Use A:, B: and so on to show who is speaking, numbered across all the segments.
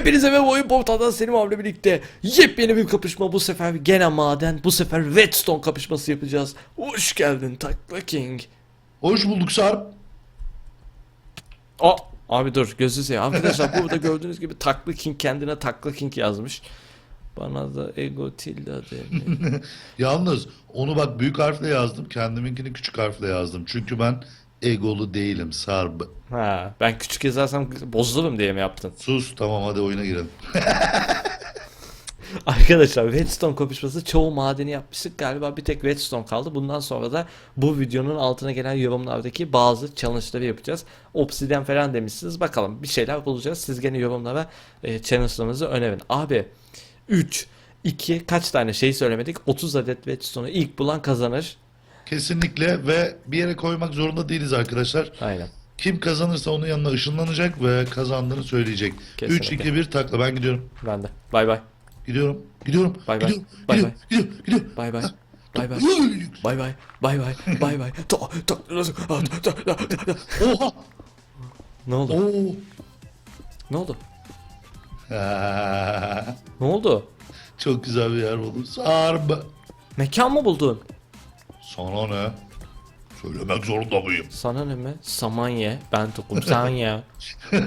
A: Hepinize ve oyun portaldan Selim abiyle birlikte yepyeni bir kapışma bu sefer gene maden bu sefer redstone kapışması yapacağız. Hoş geldin Takla King.
B: Hoş bulduk Sarp.
A: Aa, abi dur gözü seveyim. Arkadaşlar burada gördüğünüz gibi Takla King kendine Takla King yazmış. Bana da Ego Tilda demiş.
B: Yalnız onu bak büyük harfle yazdım. Kendiminkini küçük harfle yazdım. Çünkü ben egolu değilim Sarp.
A: ha, ben küçük yazarsam bozulurum diye mi yaptın?
B: Sus tamam hadi oyuna girelim.
A: Arkadaşlar redstone kapışması çoğu madeni yapmıştık. Galiba bir tek redstone kaldı. Bundan sonra da bu videonun altına gelen yorumlardaki bazı challenge'ları yapacağız. Obsidian falan demişsiniz. Bakalım bir şeyler bulacağız. Siz gene yorumlara e, challenge'larınızı önerin. Abi 3, 2 kaç tane şey söylemedik? 30 adet redstone'u ilk bulan kazanır.
B: Kesinlikle ve bir yere koymak zorunda değiliz arkadaşlar.
A: Aynen.
B: Kim kazanırsa onun yanına ışınlanacak ve kazandığını söyleyecek. 3,
A: Kesinlikle.
B: 2, 1 takla ben gidiyorum.
A: Ben de. Bay bay.
B: Gidiyorum. Gidiyorum.
A: Bay bay.
B: Gidiyorum.
A: Bay
B: Gidiyorum. Gidiyorum. Gidiyorum.
A: Bay bay. Bay bay. Bay bay. Bay bay. Bay bay. Ta- ta-
B: Oha.
A: Ne oldu?
B: Oo.
A: Ne oldu? Ne oldu?
B: Çok güzel bir yer buldum. Sarp.
A: Mekan mı buldun?
B: Sana ne? Söylemek zorunda mıyım?
A: Sana ne mi? Saman ye. Ben tokum sen ye.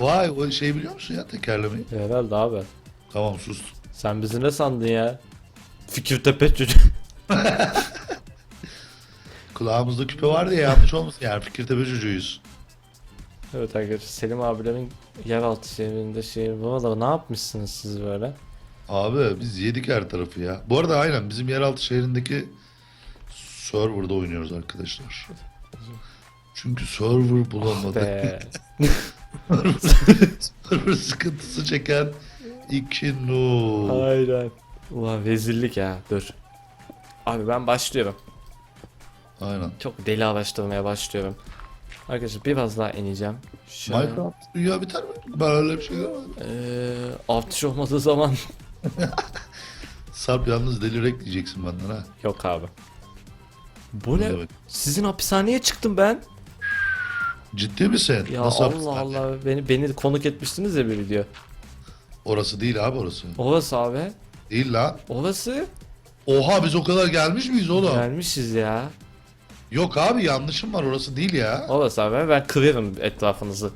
B: Vay o şey biliyor musun ya tekerlemeyi?
A: Herhalde abi.
B: Tamam sus.
A: Sen bizi ne sandın ya? Fikirtepe çocuk.
B: Kulağımızda küpe vardı ya yanlış olmasın yani Fikirtepe çocuğuyuz.
A: evet arkadaşlar Selim abilerin yeraltı şehrinde şey Valla ne yapmışsınız siz böyle?
B: Abi biz yedik her tarafı ya. Bu arada aynen bizim yeraltı şehrindeki serverda oynuyoruz arkadaşlar. Çünkü server bulamadık.
A: Be.
B: server sıkıntısı çeken iki noob.
A: Aynen. Ulan rezillik ya dur. Abi ben başlıyorum.
B: Aynen.
A: Çok deli araştırmaya başlıyorum. Arkadaşlar biraz daha ineceğim. Şöyle.
B: Minecraft dünya biter mi? Ben öyle bir şey görmedim.
A: Eee artış olmadığı zaman
B: Sarp yalnız delirek diyeceksin benden ha.
A: yok abi. Bu
B: Ne?
A: Sizin hapishaneye çıktım ben.
B: Ciddi misin?
A: Ya
B: Nasıl
A: Allah
B: hapishane?
A: Allah beni beni konuk etmiştiniz ya bir video.
B: Orası değil abi orası.
A: Orası abi.
B: Değil lan.
A: Orası.
B: Oha biz o kadar gelmiş miyiz oğlum?
A: Gelmişiz ya.
B: Yok abi yanlışım var orası değil ya.
A: Orası abi ben kırarım etrafınızı.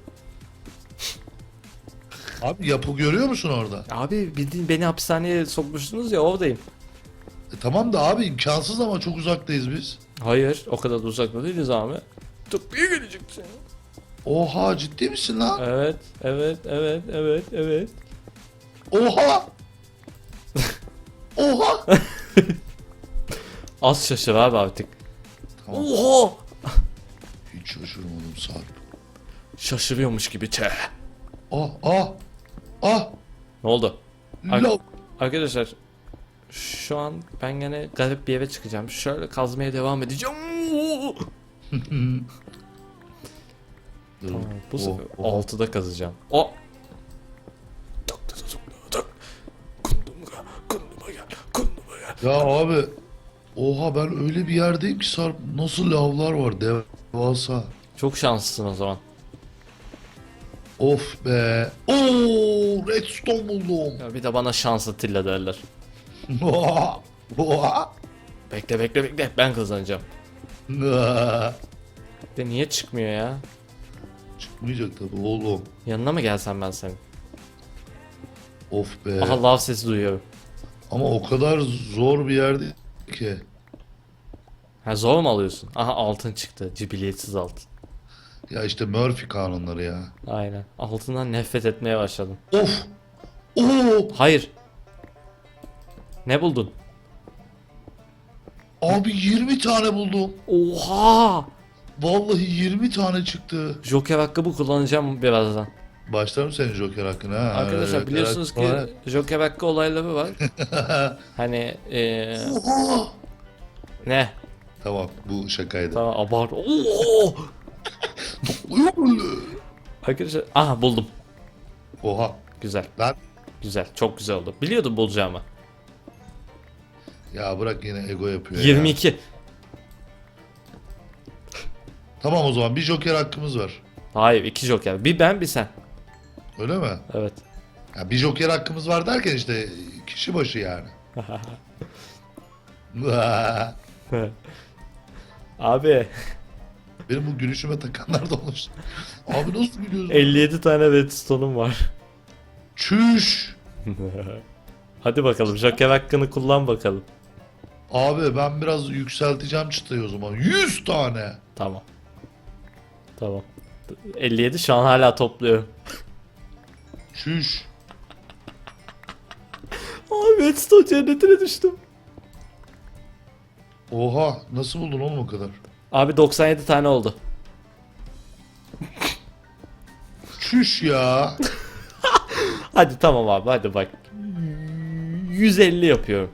B: Abi yapı görüyor musun orada?
A: Abi bildiğin beni hapishaneye sokmuştunuz ya oradayım.
B: E, tamam da abi imkansız ama çok uzaktayız biz.
A: Hayır o kadar da uzakta değiliz abi. Tıbbıya geleceksin.
B: Oha ciddi misin lan?
A: Evet evet evet evet evet.
B: Oha! Oha!
A: Az şaşır abi artık.
B: Tamam.
A: Oha!
B: Hiç şaşırmadım Sarp.
A: Şaşırıyormuş gibi çe.
B: Ah ah! Ah!
A: Ne oldu? Ar-
B: Lav!
A: Arkadaşlar şu an ben gene garip bir yere çıkacağım. Şöyle kazmaya devam edeceğim. Tamam, bu
B: Oh,
A: sefer
B: oh.
A: 6'da kazacağım. O. Tak. Kunduma, kunduma gel, kunduma gel.
B: Ya abi Oha ben öyle bir yerdeyim ki Sarp nasıl lavlar var devasa.
A: Çok şanslısın o zaman.
B: Of be. Oo redstone buldum.
A: Ya bir de bana şanslı tilla derler. Bekle bekle bekle ben kazanacağım. De niye çıkmıyor ya?
B: Çıkmayacak tabi oğlum.
A: Yanına mı gelsem ben senin?
B: Of be.
A: Aha lav sesi duyuyorum.
B: Ama o kadar zor bir yerde ki.
A: Ha zor mu alıyorsun? Aha altın çıktı. Cibiliyetsiz altın.
B: Ya işte Murphy kanunları ya.
A: Aynen. Altından nefret etmeye başladım.
B: Of! Oo!
A: Hayır. Ne buldun?
B: Abi 20 tane buldum.
A: Oha!
B: Vallahi 20 tane çıktı.
A: Joker hakkımı kullanacağım birazdan.
B: Başlarım senin Joker hakkına ha.
A: Arkadaşlar
B: Joker
A: biliyorsunuz
B: var.
A: ki Joker hakkı olayları var. hani eee
B: Oha!
A: ne?
B: Tamam bu şakaydı.
A: Tamam abart. Oo! Arkadaşlar aha buldum.
B: Oha!
A: Güzel.
B: Lan
A: Güzel. Çok güzel oldu. Biliyordum bulacağımı.
B: Ya bırak yine ego yapıyor ya.
A: 22.
B: Tamam o zaman bir Joker hakkımız var.
A: Hayır iki Joker. Bir ben bir sen.
B: Öyle mi?
A: Evet.
B: Ya bir joker hakkımız var derken işte kişi başı yani.
A: Abi
B: Benim bu gülüşüme takanlar da olmuş. Abi nasıl gülüyorsun?
A: 57 tane redstone'um var.
B: Çüş.
A: Hadi bakalım Joker hakkını kullan bakalım.
B: Abi ben biraz yükselteceğim çıtayı o zaman. 100 tane.
A: Tamam. Tamam. 57 şu an hala topluyorum.
B: Çüş.
A: Abi redstone cennetine düştüm.
B: Oha nasıl buldun oğlum o kadar?
A: Abi 97 tane oldu.
B: Çüş ya.
A: Hadi tamam abi hadi bak. 150 yapıyorum.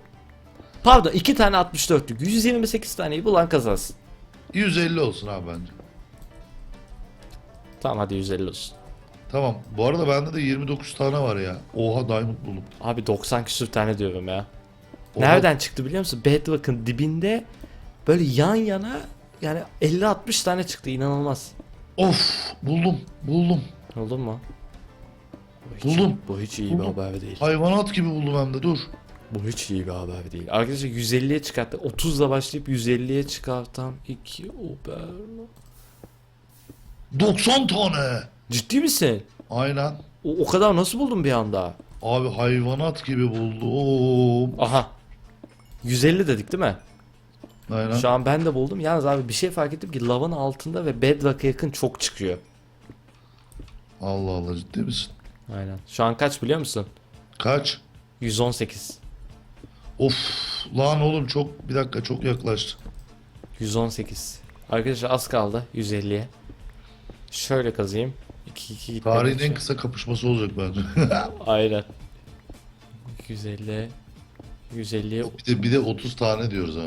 A: Pardon 2 tane 64'lük. 128 taneyi bulan kazansın.
B: 150 olsun abi bence.
A: Tamam hadi 150 olsun.
B: Tamam. Bu arada bende de 29 tane var ya. Oha diamond buldum.
A: Abi 90 küsür tane diyorum ya.
B: Oha,
A: Nereden çıktı biliyor musun? Bedrock'ın dibinde böyle yan yana yani 50-60 tane çıktı inanılmaz.
B: Of buldum buldum.
A: Oldu mu? Bu hiç,
B: Buldum.
A: Bu hiç iyi bir
B: Buldum.
A: haber değil.
B: Hayvanat gibi buldum hem de dur.
A: Bu hiç iyi bir haber değil. Arkadaşlar 150'ye çıkarttı. 30'la başlayıp 150'ye çıkartan iki haber.
B: 90 tane.
A: Ciddi misin?
B: Aynen.
A: O, o kadar nasıl buldun bir anda?
B: Abi hayvanat gibi buldum.
A: Aha. 150 dedik değil mi?
B: Aynen.
A: Şu an ben de buldum. Yalnız abi bir şey fark ettim ki lavın altında ve bedrock'a yakın çok çıkıyor.
B: Allah Allah ciddi misin?
A: Aynen. Şu an kaç biliyor musun?
B: Kaç?
A: 118.
B: Of lan oğlum çok bir dakika çok yaklaştı.
A: 118. Arkadaşlar az kaldı 150'ye. Şöyle kazıyım. 2 2
B: Tarihin en kısa kapışması olacak bence.
A: Aynen. 150 150'ye
B: bir de bir de 30 tane diyoruz ha.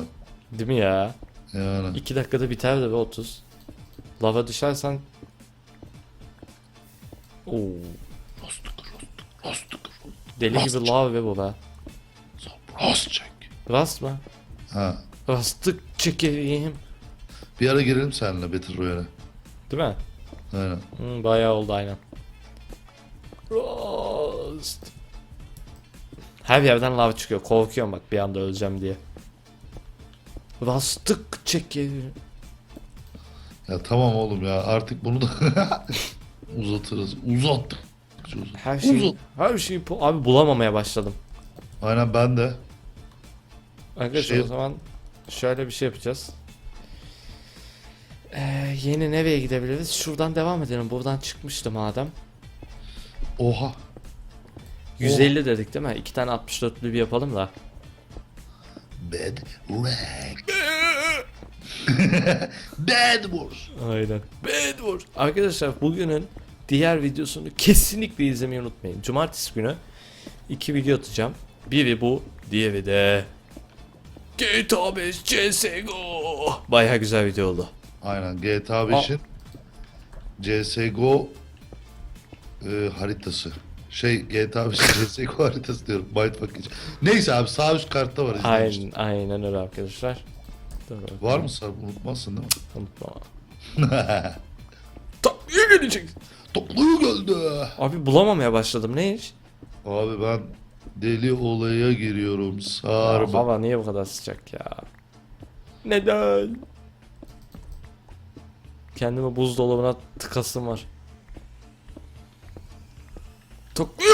A: değil mi ya?
B: Yani.
A: 2 dakikada biter de be 30. Lava düşersen Oo,
B: Rostuk rostuk rostuk.
A: deli gibi lava be bu be.
B: Rost çek.
A: Rast mı?
B: Ha.
A: Rastık çekeyim.
B: Bir ara girelim seninle Battle Royale'e.
A: Değil mi?
B: Aynen.
A: Hı, bayağı oldu aynen. Rast. Her yerden lava çıkıyor. Korkuyorum bak bir anda öleceğim diye. Rastık çekelim.
B: Ya tamam oğlum ya artık bunu da uzatırız. Uzattık.
A: Her şeyi,
B: Uzun.
A: her şeyi bu- abi bulamamaya başladım.
B: Aynen ben de.
A: Arkadaşlar
B: Şey-
A: o zaman şöyle bir şey yapacağız. Ee, yeni nereye gidebiliriz? Şuradan devam edelim. Buradan çıkmıştı madem.
B: Oha.
A: 150 dedik değil mi? İki tane 64'lü bir yapalım da.
B: Bad rank. Bad Wars.
A: Aynen. Bad Wars. Arkadaşlar bugünün diğer videosunu kesinlikle izlemeyi unutmayın. Cumartesi günü iki video atacağım. Biri bu, diğeri de GTA 5 CSGO. Baya güzel video oldu.
B: Aynen GTA 5'in CSGO e, haritası. Şey GTA 5'in CSGO haritası diyorum. Mindfuck için. Neyse abi sağ üst kartta var. izleyin işte.
A: Aynen, aynen öyle arkadaşlar. Dur.
B: Var mı Sarp? Unutmazsın değil mi?
A: Unutma. Takviye gelecek.
B: Topluyu geldi.
A: Abi bulamamaya başladım. Ne iş?
B: Abi ben deli olaya giriyorum.
A: Ya,
B: Sarp.
A: hava niye bu kadar sıcak ya? Neden? Kendimi buzdolabına tıkasım var.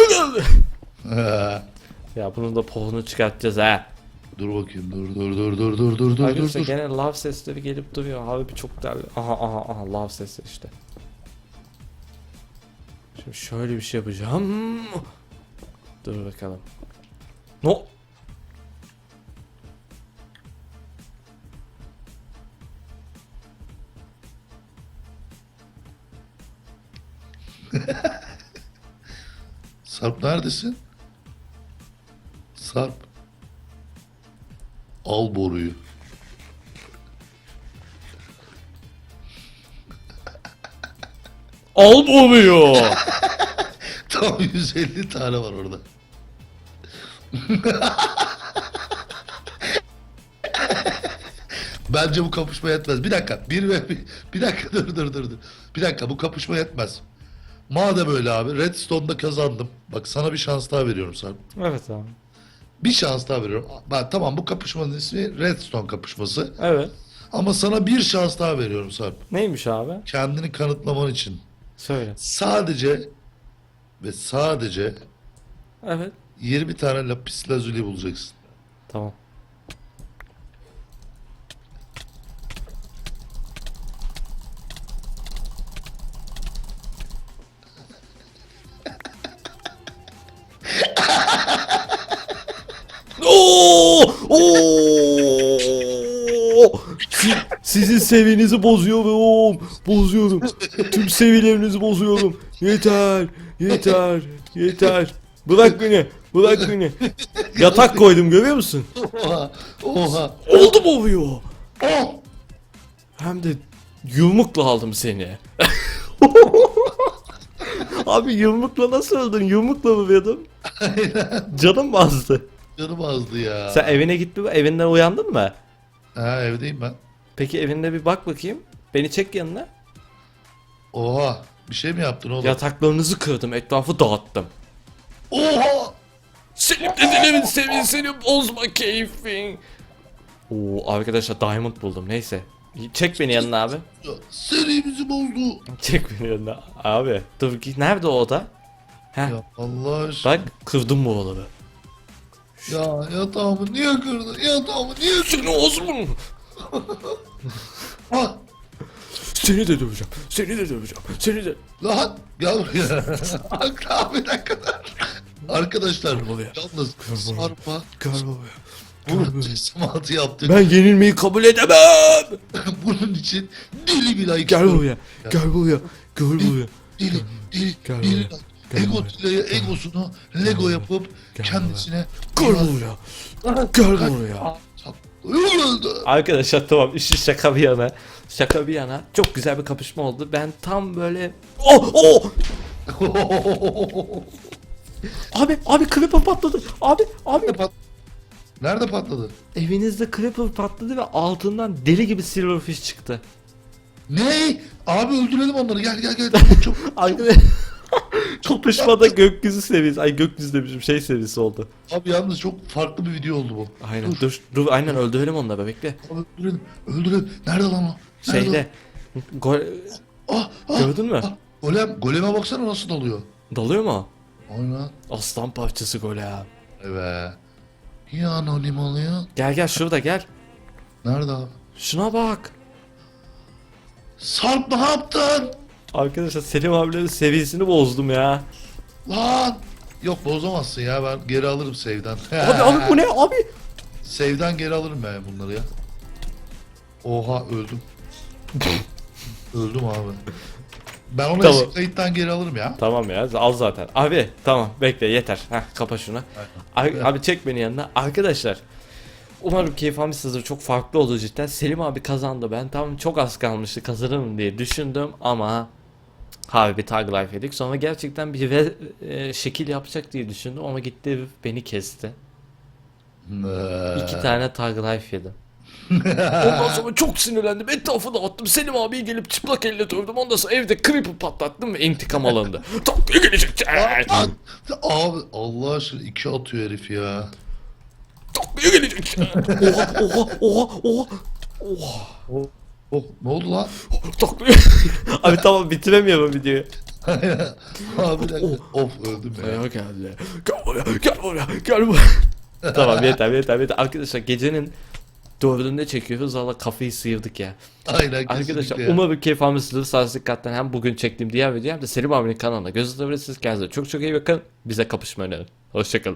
A: Geldi. Ya bunun da pohunu çıkartacağız ha.
B: dur bakayım dur dur dur dur dur dur dur
A: Arkadaşlar
B: dur.
A: gene lav sesleri gelip duruyor. Abi çok değerli. Aha aha aha lav sesi işte. Şimdi şöyle bir şey yapacağım. Dur bakalım. No.
B: Sarp neredesin? Sarp. Al boruyu.
A: Al oluyor.
B: Tam 150 tane var orada. Bence bu kapışma yetmez. Bir dakika. Bir ve bir, bir dakika dur dur dur dur. Bir dakika bu kapışma yetmez. Madem öyle abi Redstone'da kazandım. Bak sana bir şans daha veriyorum Sarp.
A: Evet abi.
B: Bir şans daha veriyorum. Bak tamam bu kapışmanın ismi Redstone kapışması.
A: Evet.
B: Ama sana bir şans daha veriyorum Sarp.
A: Neymiş abi?
B: Kendini kanıtlaman için.
A: Söyle.
B: Sadece ve sadece
A: Evet.
B: 20 tane lapis lazuli bulacaksın.
A: Tamam. Sizin seviyenizi bozuyorum. Bozuyorum. Tüm seviyelerinizi bozuyorum. Yeter. Yeter. Yeter. Bırak beni. Bırak beni. Yatak koydum görüyor musun?
B: Oha! Oha!
A: Oldu mu oluyor?
B: Oh!
A: Hem de yumrukla aldım seni. Abi yumrukla nasıl öldün? Yumrukla mı verdin? Canım azdı?
B: Canım azdı ya.
A: Sen evine gittin mi? Evinden uyandın mı?
B: Ha evdeyim ben.
A: Peki evinde bir bak bakayım. Beni çek yanına.
B: Oha! Bir şey mi yaptın oğlum?
A: Yataklarınızı kırdım, etrafı dağıttım.
B: Oha!
A: Senin dedelerin seviyesini bozma keyfin. Oo arkadaşlar diamond buldum neyse. Çek beni yanına abi.
B: Serimizi bozdu.
A: Çek beni yanına. Abi dur git. Nerede o oda? Heh.
B: Ya Allah aşkına.
A: Bak kırdım bu odaları.
B: Ya yatağımı niye kırdın? Yatağımı niye kırdın?
A: Seni Osman. Seni de döveceğim. Seni de döveceğim. Seni de.
B: Lan gel buraya. Bir dakika. Arkadaşlar
A: buraya.
B: yalnız
A: buraya.
B: Sarp'a
A: Gel buraya.
B: bu teslimatı yaptık.
A: Ben yenilmeyi kabul edemem.
B: Bunun için deli bir like
A: Gel
B: istiyorum.
A: buraya. Gel buraya. Gel buraya.
B: Deli, deli,
A: Gel
B: deli
A: buraya.
B: like.
A: Gel
B: Ego,
A: buraya.
B: egosunu Lego yapıp
A: Gel
B: kendisine
A: Gel buraya. Gel buraya. Arkadaşlar tamam işi şaka bir yana. Şaka bir yana. Çok güzel bir kapışma oldu. Ben tam böyle... Oh oh! Abi abi creeper patladı. Abi abi.
B: Nerede, pat- Nerede patladı?
A: Evinizde creeper patladı ve altından deli gibi silverfish çıktı.
B: Ne? Abi öldürelim onları. Gel gel gel. Çabuk, çabuk.
A: Kapışmada gökyüzü seviyesi. Ay gökyüzü demişim şey seviyesi oldu.
B: Abi yalnız çok farklı bir video oldu bu.
A: Aynen
B: Dur.
A: dur dur aynen öldürelim onu da be bekle.
B: Abi. Öldürelim. Nerede lan o? Nerede
A: Şeyde gol
B: o? Ah, ah,
A: gördün mü?
B: ah. Golem. Goleme baksana nasıl dalıyor.
A: Dalıyor mu?
B: Aynen.
A: Aslan parçası gol ya.
B: Evet. Ya anonim oluyor.
A: Gel gel şurada gel.
B: Nerede abi?
A: Şuna bak.
B: Sarp ne yaptın?
A: Arkadaşlar Selim abilerin seviyesini bozdum ya.
B: Lan. Yok bozamazsın ya ben geri alırım save'den.
A: Abi abi bu ne abi?
B: Save'den geri alırım ben bunları ya. Oha öldüm. öldüm abi. Ben onu
A: Tamam.
B: eski kayıttan geri alırım ya.
A: Tamam ya al zaten. Abi tamam bekle yeter. Heh kapa şunu.
B: Aynen.
A: Abi, abi çek beni yanına. Arkadaşlar Umarım keyif almışsınızdır. Çok farklı oldu cidden. Selim abi kazandı. Ben tam çok az kalmıştı kazanırım diye düşündüm ama Harbi bir tag life yedik. Sonra gerçekten bir ve, e, şekil yapacak diye düşündüm ama gitti beni kesti. İki tane tag life yedim. Ondan sonra çok sinirlendim. Etrafı dağıttım. Selim abiyi gelip çıplak elle dövdüm. Ondan sonra evde creeper patlattım ve intikam alındı. Taklaya gelecek.
B: Lan, Abi Allah aşkına iki atıyor herif ya.
A: Taklaya gelecek. Oha oha oha oha. Oha.
B: Oh, oh ne oldu lan?
A: Abi tamam bitiremiyorum videoyu.
B: abi bir dakika. Of öldüm ya.
A: Ya geldi. Gel buraya, gel buraya, gel buraya. tamam yeter, yeter, yeter. Arkadaşlar gecenin dördünde çekiyoruz. Valla kafayı sıyırdık ya.
B: Aynen
A: Arkadaşlar
B: kesinlikle
A: umarım keyif almışsınızdır. Sağ dikkatten hem bugün çektiğim diğer video hem de Selim abinin kanalına göz atabilirsiniz. Kendinize çok çok iyi bakın. Bize kapışma önerin. Hoşçakalın.